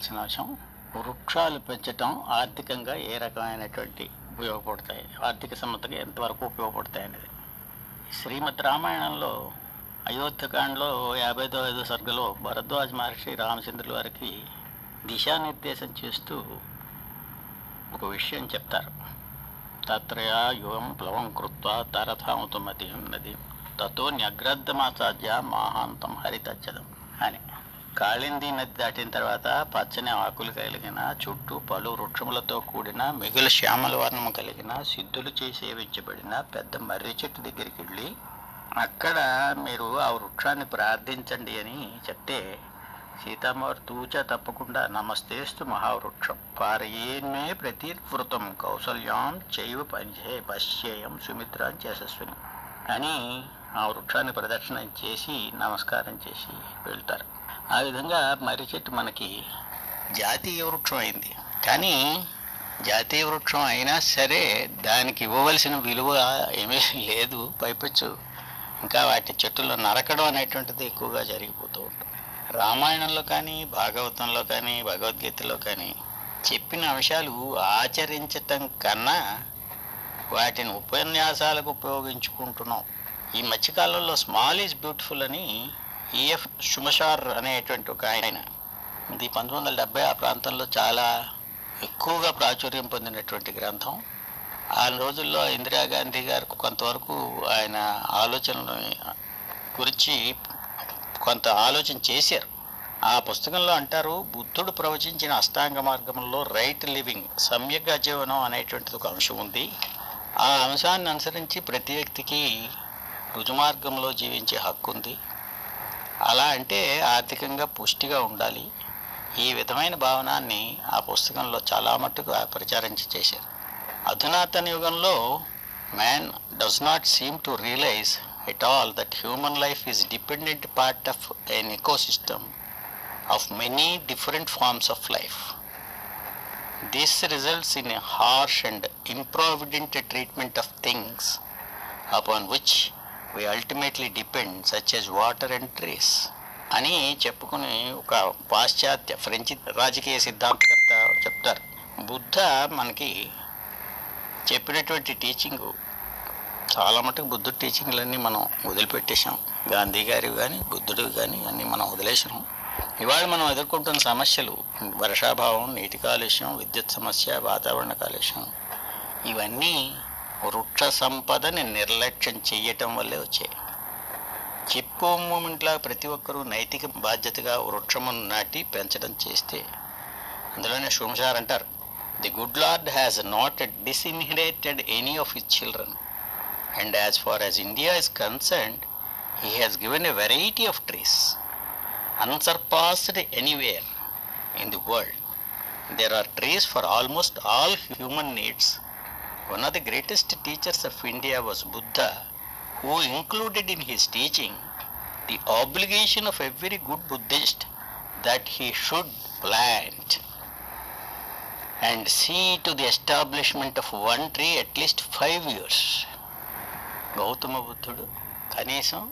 తెలుసుకోవాల్సిన అంశం వృక్షాలు పెంచటం ఆర్థికంగా ఏ రకమైనటువంటి ఉపయోగపడతాయి? ఆర్థిక సమతకి ఎంతవరకు ఉపయోగపడతాయి అనేది. శ్రీమద్ రామాయణంలో అయోధ్యకాండలో యాభై ఐదో సర్గలో భరద్వాజ్ మహర్షి రామచంద్రుల వారికి దిశానిర్దేశం చేస్తూ ఒక విషయం చెప్తారు. తత్రయా యువం ప్లవం కృత్వా తరథాముతుమతి ఉన్నది తతో న్యగ్రద్దమాసాధ్య మహాంతం హరితచ్చదం అని. కాళింది నది దాటిన తర్వాత పచ్చని ఆకులు కలిగిన చుట్టూ పలు వృక్షములతో కూడిన మిగులు శ్యామల వర్ణము కలిగిన సిద్ధులు చేసేవించబడిన సేవించబడిన పెద్ద మర్రి చెట్టు దగ్గరికి వెళ్ళి అక్కడ మీరు ఆ వృక్షాన్ని ప్రార్థించండి అని చెప్తే సీతామారు తూచ తప్పకుండా నమస్తేస్తు మహావృక్షం. పారయేన్మే ప్రతివృతం కౌసల్యాం చైవ పంచే పశ్చేయం సుమిత్రాం చేసస్విని అని ఆ వృక్షాన్ని ప్రదక్షిణ చేసి నమస్కారం చేసి వెళ్తారు. ఆ విధంగా మర్రి చెట్టు మనకి జాతీయ వృక్షం అయింది. కానీ జాతీయ వృక్షం అయినా సరే దానికి ఇవ్వవలసిన విలువ ఏమీ లేదు పైపచ్చు. ఇంకా వాటి చెట్టులో నరకడం అనేటువంటిది ఎక్కువగా జరిగిపోతూ ఉంటుంది. రామాయణంలో కానీ భాగవతంలో కానీ భగవద్గీతలో కానీ చెప్పిన అంశాలు ఆచరించటం కన్నా వాటిని ఉపన్యాసాలకు ఉపయోగించుకుంటున్నాం. ఈ మధ్యకాలంలో స్మాల్ ఈజ్ బ్యూటిఫుల్ అని ఈఎఫ్ షుమషార్ అనేటువంటి ఒక ఆయన. ఇది పంతొమ్మిది వందల డెబ్బై ఆ ప్రాంతంలో చాలా ఎక్కువగా ప్రాచుర్యం పొందినటువంటి గ్రంథం. ఆ రోజుల్లో ఇందిరాగాంధీ గారు కొంతవరకు ఆయన ఆలోచనల గురించి కొంత ఆలోచన చేశారు. ఆ పుస్తకంలో అంటారు బుద్ధుడు ప్రవచించిన అష్టాంగ మార్గంలో రైట్ లివింగ్ సమ్యక్ జీవనం అనేటువంటిది ఒక అంశం ఉంది. ఆ అంశాన్ని అనుసరించి ప్రతి వ్యక్తికి రుజుమార్గంలో జీవించే హక్కు ఉంది. అలా అంటే ఆర్థికంగా పుష్టిగా ఉండాలి. ఈ విధమైన భావనాన్ని ఆ పుస్తకంలో చాలా మట్టుకు ప్రచారించి చేశారు. అధునాతన యుగంలో man does not seem to realise at all that human life is dependent part of an ecosystem of many different forms of life this results in harsh and improvident treatment of things upon which we ultimately depend such as water and trees అని చెప్పుకుని ఒక పాశ్చాత్య French రాజకీయ సిద్ధాంతకర్త చెప్తారు. బుద్ధ మనకి చెప్పినటువంటి teaching చాలా మటుకు బుద్ధుడు టీచింగ్లన్నీ మనం వదిలిపెట్టేశాం. గాంధీ గారి కానీ బుద్ధుడివి కానీ అన్నీ మనం వదిలేసాం ఇవాళ మనం ఎదుర్కొంటున్న సమస్యలు వర్షాభావం నీటి కాలుష్యం విద్యుత్ సమస్య వాతావరణ కాలుష్యం ఇవన్నీ వృక్ష సంపదని నిర్లక్ష్యం చేయటం వల్లే వచ్చాయి. చిప్కో మూమెంట్లా ప్రతి ఒక్కరూ నైతిక బాధ్యతగా వృక్షమును నాటి పెంచడం చేస్తే అందులోనే షుంషార్ అంటారు the good lord has not disinherited any of his children. And as far as India is concerned he has given a variety of trees unsurpassed anywhere in the world. There are trees for almost all human needs. One of the greatest teachers of India was Buddha who included in his teaching the obligation of every good Buddhist that he should plant and see to the establishment of one tree at least five years Gautama బుద్ధుడు కనీసం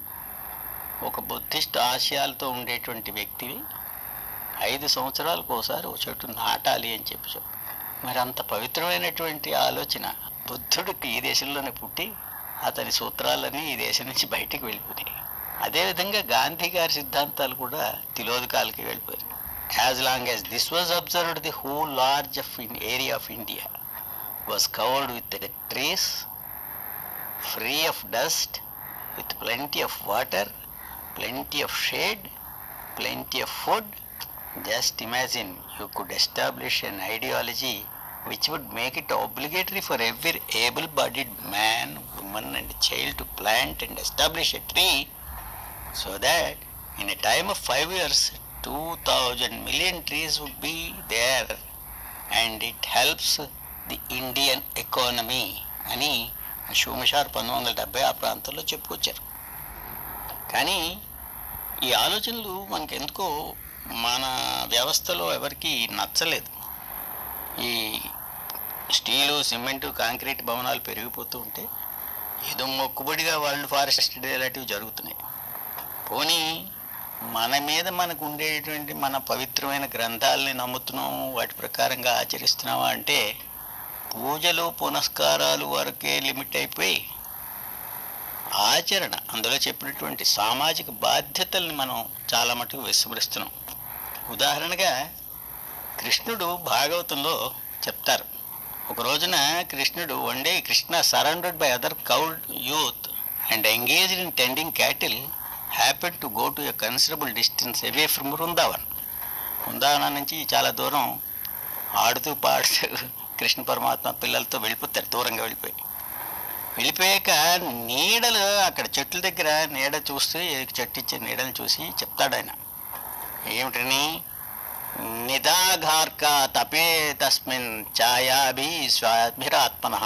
ఒక Buddhist ఆశయాలతో ఉండేటువంటి వ్యక్తివి. ఐదు సంవత్సరాలకు ఒకసారి ఒక చెట్టు నాటాలి అని చెప్పి చెప్పు మరి అంత పవిత్రమైనటువంటి ఆలోచన. బుద్ధుడికి ఈ దేశంలోనే పుట్టి అతని సూత్రాలన్నీ ఈ దేశం నుంచి బయటికి వెళ్ళిపోయినాయి. అదేవిధంగా గాంధీ గారి సిద్ధాంతాలు కూడా తిలోదకాలకి వెళ్ళిపోయాయి. As long as this was observed the whole large of in area of India was covered with trees free of dust with plenty of water plenty of shade plenty of food. Just imagine you could establish an ideology which would make it obligatory for every able bodied man, woman, and child to plant and establish a tree so that in a time of five years, 2000 million trees would be there and it helps the Indian economy. అని షూమిషార్ పంతొమ్మిది వందల డెబ్బై ఆ ప్రాంతంలో చెప్పుకొచ్చారు కానీ ఈ ఆలోచనలు మనకి ఎందుకో మన వ్యవస్థలో ఎవరికి నచ్చలేదు ఈ స్టీలు సిమెంటు కాంక్రీట్ భవనాలు పెరిగిపోతూ ఉంటే ఏదో మొక్కుబడిగా వరల్డ్ ఫారెస్ట్ డే లాంటివి జరుగుతున్నాయి. పోనీ మన మీద మనకు ఉండేటువంటి మన పవిత్రమైన గ్రంథాలని నమ్ముతున్నాం వాటి ప్రకారంగా ఆచరిస్తున్నావా అంటే పూజలు పునస్కారాలు వరకే లిమిట్ అయిపోయి ఆచరణ అందులో చెప్పినటువంటి సామాజిక బాధ్యతల్ని మనం చాలా మటుకు విస్మరిస్తున్నాం. ఉదాహరణగా కృష్ణుడు భాగవతంలో చెప్తారు. ఒక రోజున కృష్ణుడు one day Krishna surrounded by other cowherd youth and engaged in tending cattle happen to go to a considerable distance away from Vrindavan Vrindavanam నుంచి చాలా దూరం ఆడుతూ పాడుతూ కృష్ణ పరమాత్మ పిల్లలతో వెళ్ళిపోతారు దూరంగా వెళ్ళిపోయి. వెళ్ళిపోయాక నీడలు అక్కడ చెట్ల దగ్గర నీడ చూస్తూ చెట్టు ఇచ్చే నీడని చూసి చెప్తాడు ఆయన. ఏమిటని? నిదాఘార్క తపే తస్మిన్ ఛాయాభి స్వాభిరాత్మన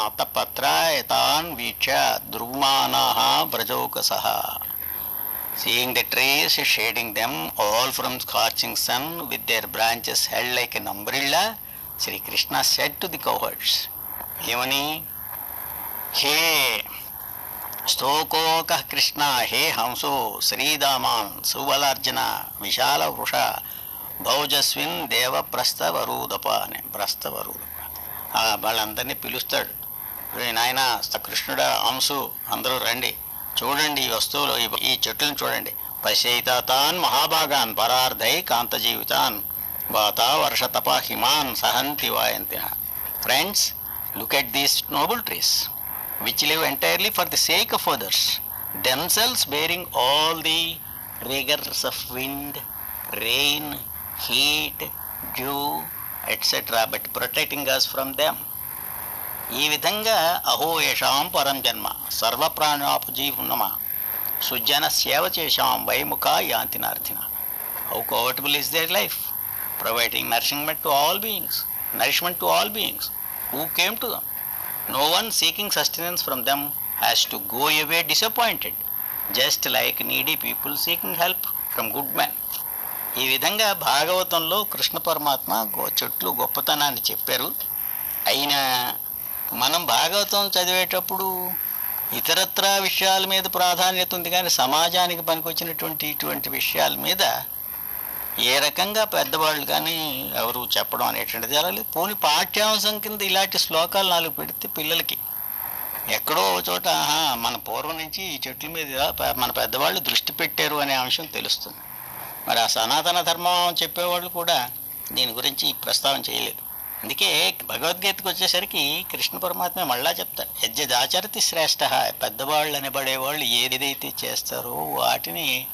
ఆతపత్రాయతాన్ వీక్ష దుర్మానా వ్రజౌకస Seeing the trees shading them all from scorching sun with their branches held like an umbrella, Sri Krishna said to the cowherds, ఏమని హే స్తోకోక కృష్ణ హే హంసో శ్రీదామాన్ సుబలార్జున విశాల వృష భౌజస్విన్ దేవప్రస్థవరూదప అని ప్రస్థవరూదప ఆ వాళ్ళందరినీ పిలుస్తాడు. నాయన కృష్ణుడ అంశు అందరూ రండి. చూడండి ఈ వస్తువులు ఈ- చెట్లను చూడండి. పశ్యైతాన్ మహాభాగాన్ పరార్ధై కాంత జీవితాన్ వాత వర్షతప హిమాన్ సహంతి వాయంతి friends look at these noble trees which live entirely for the sake of others. themselves bearing all the rigors of wind rain heat dew etcetera but protecting us from them ఈ విధంగా అహో ఏషాం పరం జన్మ. సర్వప్రాణాపు జీవునమ సుజన సేవ చేశాం వైముఖ యాంతి నార్థిన how covetable is their life providing nourishment to all beings nourishment to all beings who came to them no one seeking sustenance from them has to go away disappointed just like needy people seeking help from good man ఈ విధంగా భాగవతంలో కృష్ణ పరమాత్మ go- చెట్లు గొప్పతనాన్ని చెప్పారు. అయినా మనం భాగవతం చదివేటప్పుడు ఇతరత్రా విషయాల మీద ప్రాధాన్యత ఉంది కానీ సమాజానికి పనికొచ్చినటువంటి ఇటువంటి విషయాల మీద ఏ రకంగా పెద్దవాళ్ళు కానీ ఎవరు చెప్పడం అనేటువంటిది జరగలేదు పోని పాఠ్యాంశం కింద ఇలాంటి శ్లోకాలు నాలుగు పెడితే పిల్లలకి ఎక్కడో చోట మన పూర్వం నుంచి ఈ చెట్ల మీద మన పెద్దవాళ్ళు దృష్టి పెట్టారు అనే అంశం తెలుస్తుంది. మరి ఆ సనాతన ధర్మం చెప్పేవాళ్ళు కూడా దీని గురించి ప్రస్తావన చేయలేదు. అందుకే భగవద్గీతకు వచ్చేసరికి కృష్ణ పరమాత్మ మళ్ళా చెప్తారు యజ్జదాచరతి శ్రేష్ఠ పెద్దవాళ్ళు అనబడేవాళ్ళు ఏదేదైతే చేస్తారో వాటిని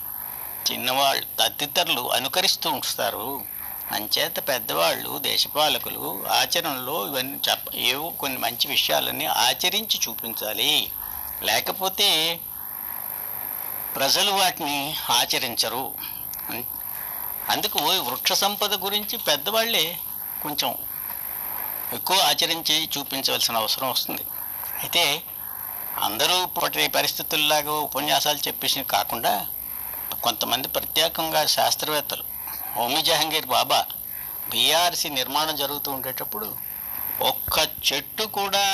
చిన్నవాళ్ళు తదితరులు అనుకరిస్తూ ఉంచుతారు. అంచేత పెద్దవాళ్ళు దేశపాలకులు ఆచరణలో ఇవన్నీ చెప్ప ఏవో కొన్ని మంచి విషయాలన్నీ ఆచరించి చూపించాలి. లేకపోతే ప్రజలు వాటిని ఆచరించరు. అందుకు ఈ వృక్ష సంపద గురించి పెద్దవాళ్ళే కొంచెం ఎక్కువ ఆచరించి చూపించవలసిన అవసరం వస్తుంది. అయితే అందరూ ఇప్పటి పరిస్థితుల్లాగా ఉపన్యాసాలు చెప్పేసి కాకుండా కొంతమంది ప్రత్యేకంగా శాస్త్రవేత్తలు హోమి జహంగీర్ బాబా బీఆర్సీ నిర్మాణం జరుగుతూ ఉండేటప్పుడు ఒక్క చెట్టు కూడా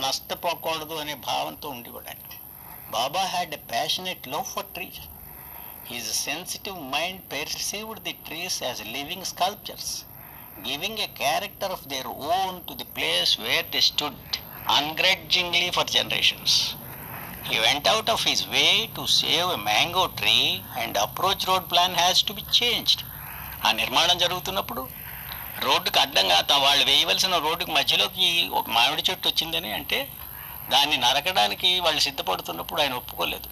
నష్టపోకూడదు అనే భావంతో ఉండేవాడు Baba had a passionate love for trees his sensitive mind perceived the trees as living sculptures giving a character of their own to the place where they stood ungrudgingly for generations He went out of his way to save a mango tree and approach road plan has to be changed. ఆ నిర్మాణం జరుగుతున్నప్పుడు రోడ్డుకు అడ్డంగా తా- వాళ్ళు వేయవలసిన రోడ్డుకి మధ్యలోకి ఒక మామిడి చెట్టు వచ్చిందని అంటే దాన్ని నరకడానికి వాళ్ళు సిద్ధపడుతున్నప్పుడు ఆయన ఒప్పుకోలేదు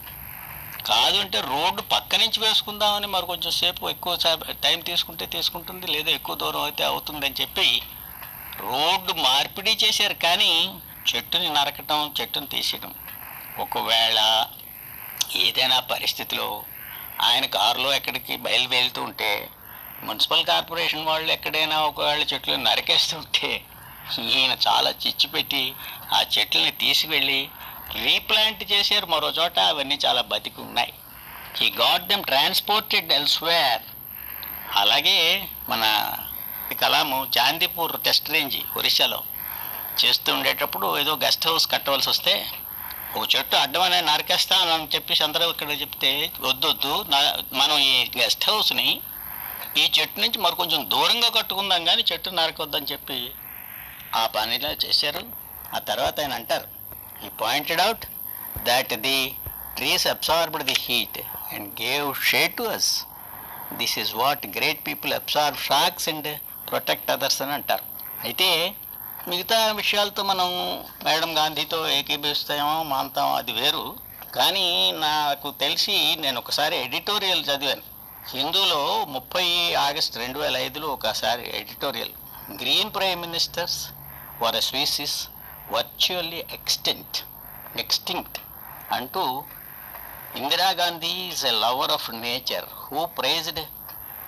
కాదు అంటే రోడ్డు పక్క నుంచి వేసుకుందామని మరి కొంచెం సేపు ఎక్కువ సా- టైం తీసుకుంటే తీసుకుంటుంది లేదా ఎక్కువ దూరం అయితే అవుతుందని చెప్పి రోడ్డు మార్పిడి చేశారు. కానీ చెట్టుని నరకటం చెట్టుని తీసేయడం ఒకవేళ ఏదైనా పరిస్థితిలో ఆయన కారులో ఎక్కడికి బయలుదేరుతూ ఉంటే మున్సిపల్ కార్పొరేషన్ వాళ్ళు ఎక్కడైనా ఒకవేళ చెట్లు నరికేస్తుంటే ఈయన చాలా చిచ్చు పెట్టి ఆ చెట్లని తీసుకువెళ్ళి రీప్లాంట్ చేశారు మరో చోట అవన్నీ చాలా బతికి ఉన్నాయి ఈ గాడ్ దెమ్ ట్రాన్స్పోర్టెడ్ ఎల్స్వేర్ అలాగే మన కలాము చాందీపూర్ టెస్ట్ రేంజ్ ఒరిస్సాలో చేస్తూ ఉండేటప్పుడు ఏదో గెస్ట్ హౌస్ కట్టవలసి వస్తే ఒక చెట్టు అడ్డమనే నరికేస్తాను అని చెప్పేసి అందరూ ఇక్కడ చెప్తే వద్దొద్దు మనం ఈ గెస్ట్ హౌస్ని ఈ చెట్టు నుంచి మరి కొంచెం దూరంగా కట్టుకుందాం కానీ చెట్టు నరకొద్దని చెప్పి ఆ పనిలో చేశారు. ఆ తర్వాత ఆయన అంటారు ఈ pointed out that the trees absorbed the heat and gave shade to us this is what great people absorb shocks and protect others అని అంటారు. అయితే మిగతా విషయాలతో మనం మేడం గాంధీతో ఏకీభవిస్తామో మాంతాం అది వేరు. కానీ నాకు తెలిసి నేను ఒకసారి ఎడిటోరియల్ చదివాను. హిందూలో ముప్పై ఆగస్ట్ రెండు వేల ఐదులో ఒకసారి editorial. Green prime ministers were a species virtually extent extinct అంటూ Indira Gandhi is a lover of nature who prized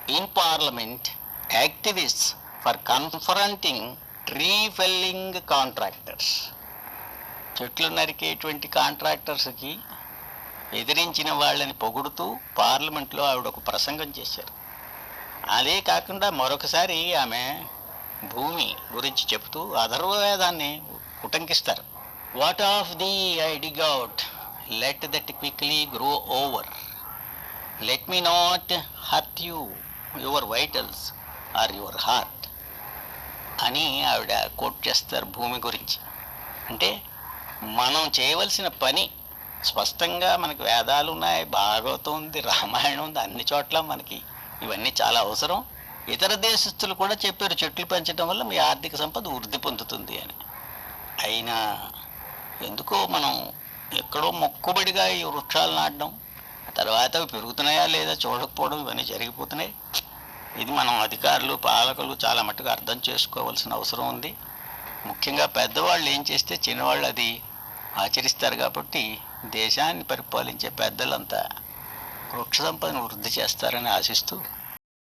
in parliament activist for confronting tree felling contractors చెట్లు నరికేటువంటి కాంట్రాక్టర్స్కి ఎదిరించిన వాళ్ళని పొగుడుతూ పార్లమెంట్లో ఆవిడ ఒక ప్రసంగం చేశారు. అదే కాకుండా మరొకసారి ఆమె భూమి గురించి చెబుతూ అధర్వవేదాన్ని ఉటంకిస్తారు what of the I dig out let that quickly grow over let me not hurt you your vitals or your heart అని ఆవిడ కోట్ చేస్తారు భూమి గురించి. అంటే మనం చేయవలసిన పని స్పష్టంగా మనకి వేదాలు ఉన్నాయి భాగవతం ఉంది రామాయణం ఉంది అన్ని చోట్ల మనకి ఇవన్నీ చాలా అవసరం. ఇతర దేశస్తులు కూడా చెప్పారు చెట్లు పెంచడం వల్ల మీ ఆర్థిక సంపద వృద్ధి పొందుతుంది అని. అయినా ఎందుకో మనం ఎక్కడో మొక్కుబడిగా ఈ వృక్షాలు నాటడం తర్వాత అవి పెరుగుతున్నాయా లేదా చూడకపోవడం ఇవన్నీ జరిగిపోతున్నాయి. ఇది మనం అధికారులు పాలకులు చాలా మట్టుకు అర్థం చేసుకోవాల్సిన అవసరం ఉంది. ముఖ్యంగా పెద్దవాళ్ళు ఏం చేస్తే చిన్నవాళ్ళు అది ఆచరిస్తారు కాబట్టి దేశాన్ని పరిపాలించే పెద్దలంతా వృక్ష సంపదను వృద్ధి చేస్తారని ఆశిస్తూ